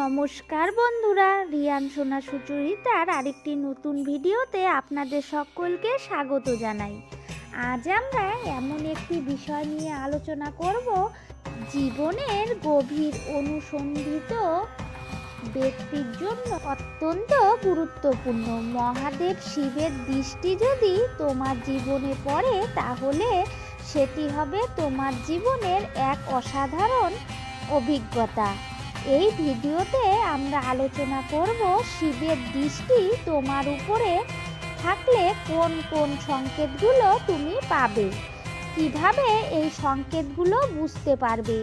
নমস্কার বন্ধুরা, রিয়ান সোনা সুচরিতার আরেকটি নতুন ভিডিওতে আপনাদের সকলকে স্বাগত জানাই। আজ আমরা এমন একটি বিষয় নিয়ে আলোচনা করব, জীবনের গভীর অনুসন্ধিত ব্যক্তির জন্য অত্যন্ত গুরুত্বপূর্ণ। মহাদেব শিবের দৃষ্টি যদি তোমার জীবনে পড়ে, তাহলে সেটি হবে তোমার জীবনের এক অসাধারণ অভিজ্ঞতা। এই ভিডিওতে আমরা আলোচনা করব শিবের দৃষ্টি তোমার উপরে থাকলে কোন কোন সংকেতগুলো তুমি পাবে, কীভাবে এই সংকেতগুলো বুঝতে পারবে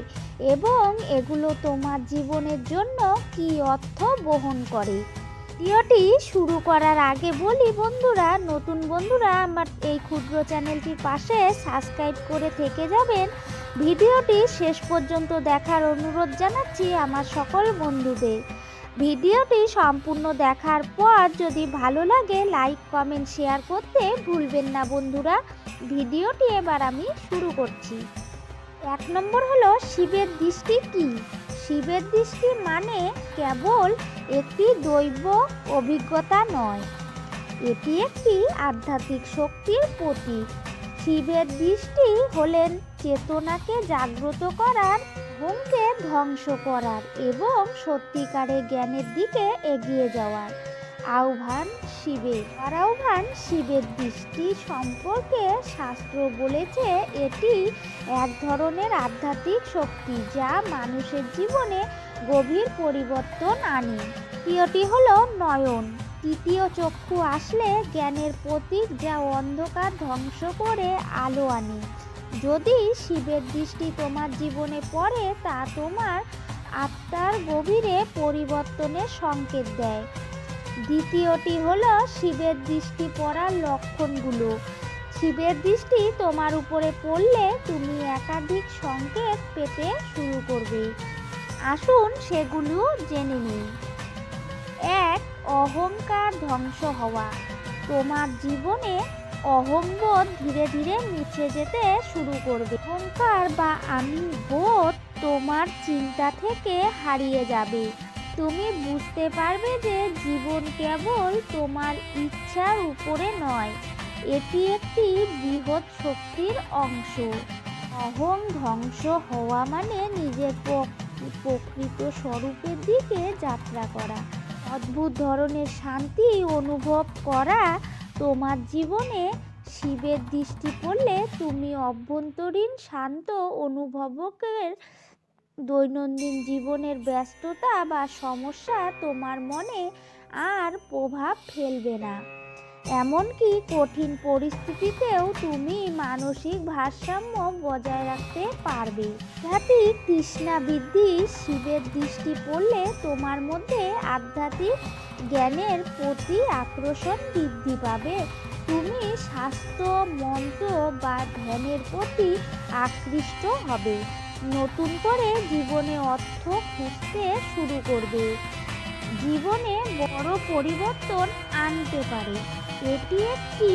এবং এগুলো তোমার জীবনের জন্য কি অর্থ বহন করে। ভিডিওটি শুরু করার আগে বলি, বন্ধুরা, নতুন বন্ধুরা, আমার এই ক্ষুদ্র চ্যানেলটির পাশে সাবস্ক্রাইব করে থেকে যাবেন। ভিডিওটি শেষ পর্যন্ত দেখার অনুরোধ জানাচ্ছি আমার সকল বন্ধুদের। ভিডিওটি সম্পূর্ণ দেখার পর যদি ভালো লাগে, লাইক, কমেন্ট, শেয়ার করতে ভুলবেন না, বন্ধুরা। ভিডিওটি এবার আমি শুরু করছি। এক নম্বর হলো, শিবের দৃষ্টি কি? শিবের দৃষ্টি মানে কেবল একটি দৈব অভিজ্ঞতা নয়। এটি একটি আধ্যাত্মিক শক্তির প্রতীক। শিবের দৃষ্টি হলেন চেতনাকে জাগ্রত করার হোমকে ধ্বংস করার এবং সত্যিকারের জ্ঞানের দিকে এগিয়ে যাওয়ার। আহ্বান শিবের। আর আহ্বান শিবের দৃষ্টি সম্পর্কে শাস্ত্র বলেছে এটি এক ধরনের আধ্যাত্মিক শক্তি যা মানুষের জীবনে গভীর পরিবর্তন আনে। তৃতীয়টি হলো নয়ন। তৃতীয় চক্ষু আসলে জ্ঞানের প্রতীক যা অন্ধকার ধ্বংস করে আলো আনে। যদি শিবের দৃষ্টি তোমার জীবনে পড়ে, তা তোমার আত্মার গভীরে পরিবর্তনের সংকেত দেয়। দ্বিতীয়টি হলো শিবের দৃষ্টি পড়ার লক্ষণগুলো। শিবের দৃষ্টি তোমার উপরে পড়লে তুমি একাধিক সংকেত পেতে শুরু করবে। আসুন সেগুলো জেনে নিই। এক, অহংকার ধ্বংস হওয়া। তোমার জীবনে অহংবোধ ধীরে ধীরে মুছে যেতে শুরু করবে। অহংকার বা আমি বোধ তোমার চিন্তা থেকে হারিয়ে যাবে। তুমি বুঝতে পারবে যে জীবন কেবল তোমার ইচ্ছার উপরে নয়, এটি একটি বৃহৎ শক্তির অংশ। অহং ধ্বংস হওয়া মানে নিজের প্রক- প্রকৃত স্বরূপের দিকে যাত্রা করা। অদ্ভুত ধরনের শান্তি অনুভব করা তোমার জীবনে। শিবের দৃষ্টি পড়লে তুমি অভ্যন্তরীণ শান্ত অনুভবকের দৈনন্দিন জীবনের ব্যস্ততা বা সমস্যা তোমার মনে আর প্রভাব ফেলবে না। এমনকি কঠিন পরিস্থিতিতেও তুমি মানসিক ভারসাম্য বজায় রাখতে পারবে। যাতে তৃষ্ণা বৃদ্ধি শিবের দৃষ্টি পড়লে তোমার মধ্যে আধ্যাত্মিক জ্ঞানের প্রতি আকর্ষণ বৃদ্ধি পাবে। তুমি স্বাস্থ্য, মন্ত্র বা ধ্যানের প্রতি আকৃষ্ট হবে। নতুন করে জীবনে অর্থ খুঁজতে শুরু করবে। জীবনে বড় পরিবর্তন আনতে পারে। এটি একটি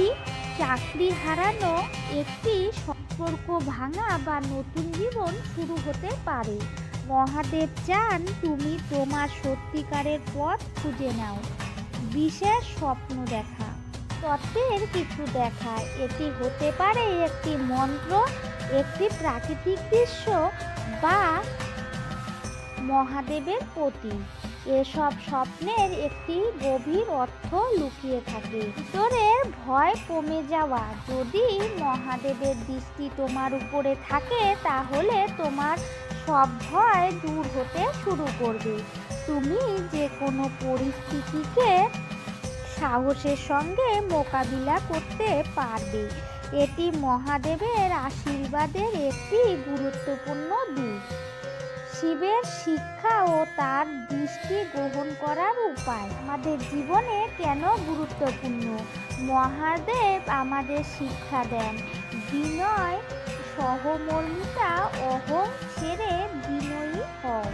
চাকরি হারানো একটি সম্পর্ক ভাঙা বা নতুন জীবন শুরু হতে পারে। মহাদেব চান তুমি তোমার সত্যিকারের পথ খুঁজে নাও। বিশেষ স্বপ্ন দেখা, তত্ত্বের কিছু দেখা। এটি হতে পারে একটি মন্ত্র, একটি প্রাকৃতিক দৃশ্য বা মহাদেবের প্রতীক। এসব স্বপ্নের একটি গভীর অর্থ লুকিয়ে থাকে। ভিতরের ভয় কমে যাওয়া। যদি মহাদেবের দৃষ্টি তোমার উপরে থাকে, তাহলে তোমার সব ভয় দূর হতে শুরু করবে। তুমি যে কোনো পরিস্থিতিকে সাহসের সঙ্গে মোকাবিলা করতে পারবে। এটি মহাদেবের আশীর্বাদের একটি গুরুত্বপূর্ণ শিবের শিক্ষা ও তার দৃষ্টি গ্রহণ করার উপায়। আমাদের জীবনে কেন গুরুত্বপূর্ণ? মহাদেব আমাদের শিক্ষা দেন। বিনয় সহমর্মিতা অহং ছেড়ে বিনয়ী হও।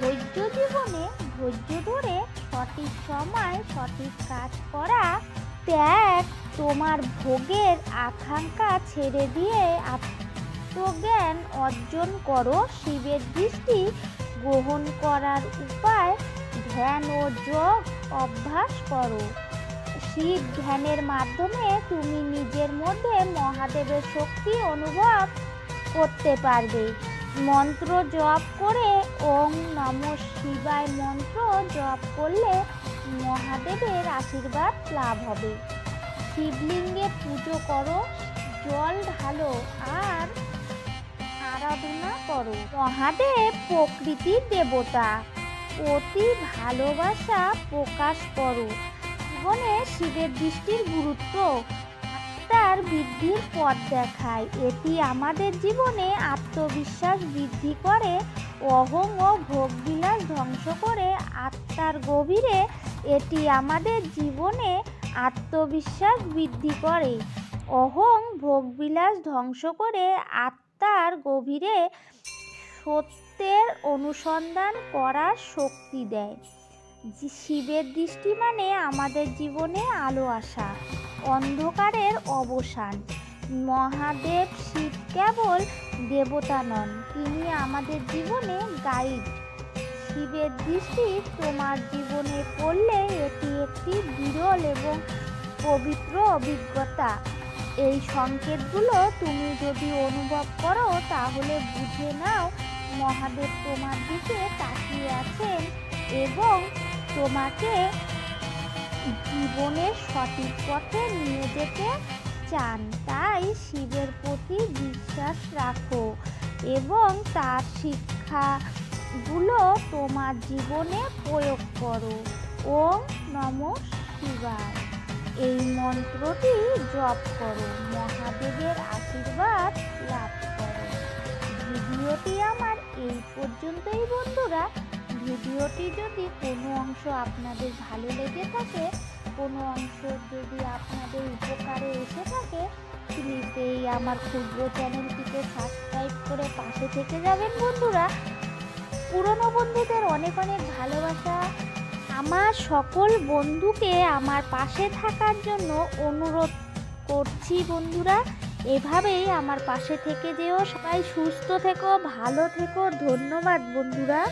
ধৈর্য জীবনে ধৈর্য ধরে সঠিক সময় সঠিক কাজ করা, ত্যাগ তোমার ভোগের আকাঙ্ক্ষা ছেড়ে দিয়ে অর্জন করো, শিবের দৃষ্টি গ্রহণ করার উপায় ধ্যান ও যোগ অভ্যাস করো। শিব ধ্যানের মাধ্যমে তুমি নিজের মধ্যে মহাদেবের শক্তি অনুভব করতে পারবে। মন্ত্র জপ করে ওং নম শিবায় মন্ত্র জপ করলে মহাদেবের আশীর্বাদ লাভ হবে। শিবলিঙ্গে পুজো করো, জল ঢালো আর আরাধনা করো। মহাদেব প্রকৃতির দেবতা, অতি ভালোবাসা প্রকাশ করো। জীবনে শিবের দৃষ্টির গুরুত্ব আত্মার বৃদ্ধির পথ দেখায়। এটি আমাদের জীবনে আত্মবিশ্বাস বৃদ্ধি করে, অহং ও ভোগবিলাস ধ্বংস করে। আত্মার গভীরে এটি আমাদের জীবনে আত্মবিশ্বাস বৃদ্ধি করে, অহং ভোগবিলাস ধ্বংস করে আত্মার গভীরে সত্যের অনুসন্ধান করার শক্তি দেয়। শিবের দৃষ্টি মানে আমাদের জীবনে আলো আসা, অন্ধকারের অবসান। মহাদেব শিব কেবল দেবতা নন, তিনি আমাদের জীবনে গাইড শিবের দৃষ্টি তোমার জীবনে পড়লে এটি একটি বিরল এবং পবিত্র অভিজ্ঞতা। এই সংকেতগুলো তুমি যদি অনুভব করো, তাহলে বুঝে নাও মহাদেব তোমার দিকে তাকিয়ে আছেন এবং তোমাকে জীবনের সঠিক পথে নিয়ে যেতে চান। তাই শিবের প্রতি বিশ্বাস রাখো এবং তার শিক্ষাগুলো তোমার জীবনে প্রয়োগ করো। ওম নম শিবায়। এই মন্ত্রটি জপ করো, মহাদেবের আশীর্বাদ লাভ করো। ভিডিওটি আমার এই পর্যন্তই, বন্ধুরা। ভিডিওটি যদি কোনো অংশ আপনাদের ভালো লেগে থাকে, কোনো অংশ যদি আপনাদের উপকারে এসে থাকে প্লিজ এই আমার ক্ষুদ্র চ্যানেলটিকে সাবস্ক্রাইব করে পাশে থেকে যাবেন, বন্ধুরা। পুরনো বন্ধুদের অনেক অনেক ভালোবাসা আমার সকল বন্ধুকে আমার পাশে থাকার জন্য অনুরোধ করছি বন্ধুরা। এভাবেই আমার পাশে থেকে যেও। সবাই সুস্থ থেকো, ভালো থেকো। ধন্যবাদ বন্ধুরা।